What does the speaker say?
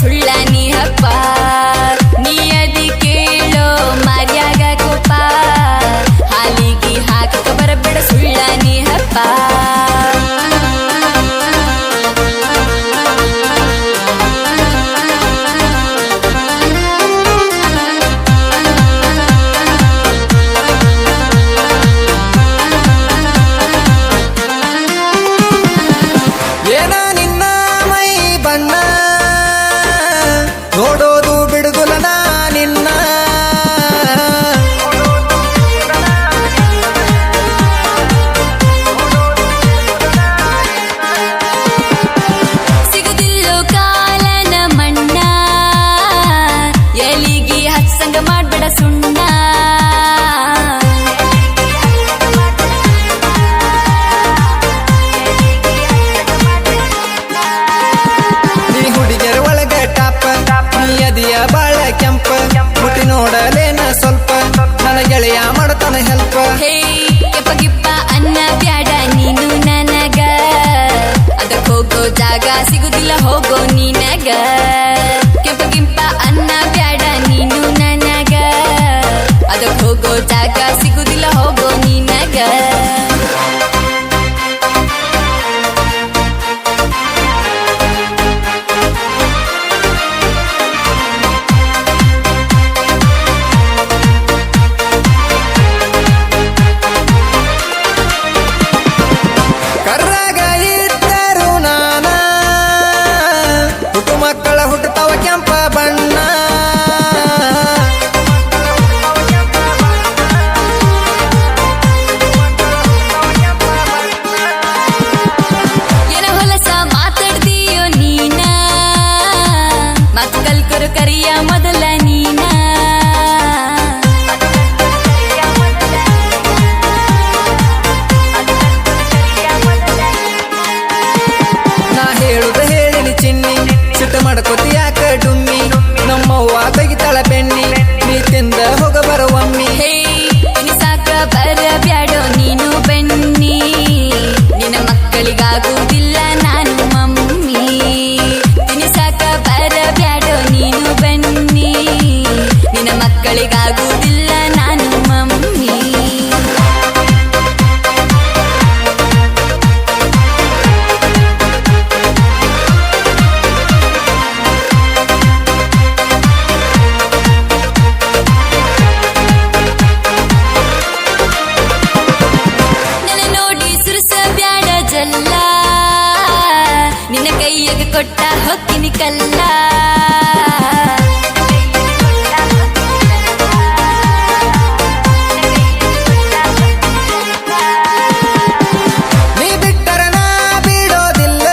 술래. ಮಾಡತಾನ ಹೆಲ್ಪ ಹೇ, ಗಿಪ್ಪ ಅನ್ನ ಬ್ಯಾಡ ನೀನು ನನಗ. ಅದಕ್ಕೆ ಹೋಗೋ ಜಾಗ ಸಿಗುದಿಲ್ಲ, ಹೋಗೋ ನೀನಗ. ಕೆಂಪ ಗಿಂಪ ಅನ್ನ ಬ್ಯಾಡ ನೀನು ನನಗ. ಅದಕ್ ಹೋಗೋ ಜಾಗ ಸಿಗುದಿಲ್ಲ, ಹೋಗೋ ನೀನಗ. ಮಕ್ಕಳ ಹುಟ್ಟುತ್ತವ ಕೆಂಪ ಬಣ್ಣ. ಹೊಲಸ ಮಾತಾಡ್ದೀಯೋ ನೀನ? ಮಾತು ಕಲ್ಕರು ಕರಿಯ ಕೈಯಾಗ ಕೊಟ್ಟ ಹೊಕ್ಕಿನಿ ಕಲ್ಲ. ನೀ ಬಿಟ್ಟರನ ಬಿಡೋದಿಲ್ಲ.